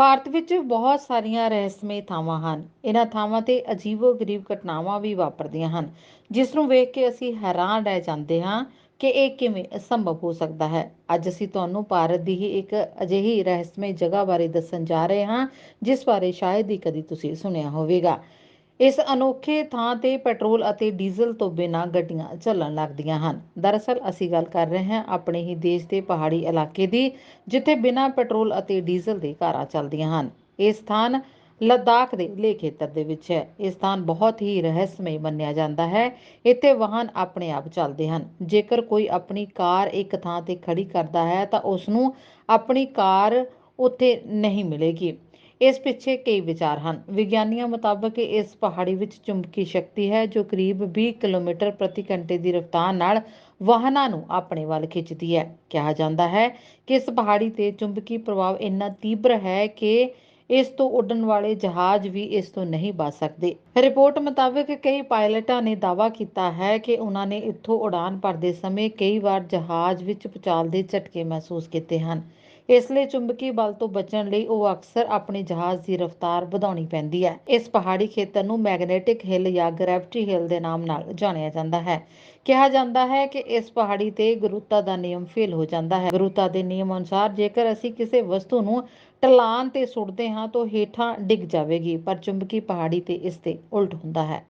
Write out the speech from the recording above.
ਭਾਰਤ ਵਿੱਚ ਬਹੁਤ ਸਾਰੀਆਂ ਰਹੱਸਮਈ ਥਾਵਾਂ ਹਨ। ਇਹਨਾਂ ਥਾਵਾਂ ਤੇ ਅਜੀਬੋ-ਗਰੀਬ ਘਟਨਾਵਾਂ ਵੀ ਵਾਪਰਦੀਆਂ ਹਨ, ਜਿਸ ਨੂੰ ਵੇਖ ਕੇ ਅਸੀਂ ਹੈਰਾਨ ਰਹਿ ਜਾਂਦੇ ਹਾਂ ਕਿ ਇਹ ਕਿਵੇਂ ਅਸੰਭਵ ਹੋ ਸਕਦਾ ਹੈ। ਅੱਜ ਅਸੀਂ ਤੁਹਾਨੂੰ ਭਾਰਤ ਦੀ ਹੀ ਇੱਕ ਅਜਿਹੀ ਰਹੱਸਮਈ ਜਗ੍ਹਾ ਬਾਰੇ ਦੱਸਣ ਜਾ ਰਹੇ ਹਾਂ, ਜਿਸ ਬਾਰੇ ਸ਼ਾਇਦ ਹੀ ਕਦੀ ਤੁਸੀਂ ਸੁਣਿਆ ਹੋਵੇਗਾ। ਇਸ ਅਨੋਖੇ ਥਾਂ ਤੇ ਪੈਟਰੋਲ ਅਤੇ ਡੀਜ਼ਲ ਤੋਂ ਬਿਨਾਂ ਗੱਡੀਆਂ ਚੱਲਣ ਲੱਗਦੀਆਂ ਹਨ। ਦਰਅਸਲ, ਅਸੀਂ ਗੱਲ ਕਰ ਰਹੇ ਹਾਂ ਆਪਣੇ ਹੀ ਦੇਸ਼ ਦੇ ਪਹਾੜੀ ਇਲਾਕੇ ਦੀ, ਜਿੱਥੇ ਬਿਨਾਂ ਪੈਟਰੋਲ ਅਤੇ ਡੀਜ਼ਲ ਦੇ ਕਾਰਾਂ ਚੱਲਦੀਆਂ ਹਨ। ਇਹ ਸਥਾਨ ਲੱਦਾਖ ਦੇ ਲੇਹ ਖੇਤਰ ਦੇ ਵਿੱਚ ਹੈ। ਇਹ ਸਥਾਨ ਬਹੁਤ ਹੀ ਰਹੱਸਮਈ ਮੰਨਿਆ ਜਾਂਦਾ ਹੈ। ਇੱਥੇ ਵਾਹਨ ਆਪਣੇ ਆਪ ਚੱਲਦੇ ਹਨ। ਜੇਕਰ ਕੋਈ ਆਪਣੀ ਕਾਰ ਇੱਕ ਥਾਂ ਤੇ ਖੜੀ ਕਰਦਾ ਹੈ ਤਾਂ ਉਸ ਨੂੰ ਆਪਣੀ ਕਾਰ ਉੱਥੇ ਨਹੀਂ ਮਿਲੇਗੀ। ਇਸ ਪਿੱਛੇ ਕਈ ਵਿਚਾਰ ਹਨ। ਵਿਗਿਆਨੀਆਂ ਮੁਤਾਬਕ ਇਸ ਪਹਾੜੀ ਵਿੱਚ ਚੁੰਬਕੀ ਸ਼ਕਤੀ ਹੈ, ਜੋ ਕਰੀਬ 20 ਕਿਲੋਮੀਟਰ ਪ੍ਰਤੀ ਘੰਟੇ ਦੀ ਰਫ਼ਤਾਰ ਨਾਲ ਵਾਹਨਾਂ ਨੂੰ ਆਪਣੇ ਵੱਲ ਖਿੱਚਦੀ ਹੈ। ਕਿਹਾ ਜਾਂਦਾ ਹੈ ਕਿ ਇਸ ਪਹਾੜੀ ਤੇ ਚੁੰਬਕੀ ਪ੍ਰਭਾਵ ਇੰਨਾ ਤੀਬਰ ਹੈ ਕਿ ਇਸ ਤੋਂ ਉੱਡਣ ਵਾਲੇ ਜਹਾਜ਼ ਵੀ ਇਸ ਤੋਂ ਨਹੀਂ ਬਚ ਸਕਦੇ। ਰਿਪੋਰਟ ਮੁਤਾਬਕ ਕਈ ਪਾਇਲਟਾਂ ਨੇ ਦਾਅਵਾ ਕੀਤਾ ਹੈ ਕਿ ਉਹਨਾਂ ਨੇ ਇੱਥੋਂ ਉਡਾਨ ਭਰਦੇ ਸਮੇਂ ਕਈ ਵਾਰ ਜਹਾਜ਼ ਵਿੱਚ ਭੂਚਾਲ ਦੇ ਝਟਕੇ ਮਹਿਸੂਸ ਕੀਤੇ ਹਨ। ਇਸ ਲਈ ਚੁੰਬਕੀ ਬਲ ਤੋਂ ਬਚਣ ਲਈ ਉਹ ਅਕਸਰ ਆਪਣੇ ਜਹਾਜ਼ ਦੀ ਰਫ਼ਤਾਰ ਵਧਾਉਣੀ ਪੈਂਦੀ ਹੈ। ਇਸ ਪਹਾੜੀ ਖੇਤਰ ਨੂੰ ਮੈਗਨੇਟਿਕ ਹਿੱਲ ਜਾਂ ਗ੍ਰੈਵਿਟੀ ਹਿੱਲ ਦੇ ਨਾਮ ਨਾਲ ਜਾਣਿਆ ਜਾਂਦਾ ਹੈ। ਕਿਹਾ ਜਾਂਦਾ ਹੈ ਕਿ ਇਸ ਪਹਾੜੀ ਤੇ ਗੁਰੂਤਾ ਦਾ ਨਿਯਮ ਫੇਲ ਹੋ ਜਾਂਦਾ ਹੈ। ਗੁਰੂਤਾ ਦੇ ਨਿਯਮ ਅਨੁਸਾਰ ਜੇਕਰ ਅਸੀਂ ਕਿਸੇ ਵਸਤੂ ਨੂੰ ਢਲਾਨ ਤੇ ਸੁੱਟਦੇ ਹਾਂ ਤਾਂ ਹੇਠਾਂ ਡਿੱਗ ਜਾਵੇਗੀ, ਪਰ ਚੁੰਬਕੀ ਪਹਾੜੀ ਤੇ ਇਸ ਤੇ ਉਲਟ ਹੁੰਦਾ ਹੈ।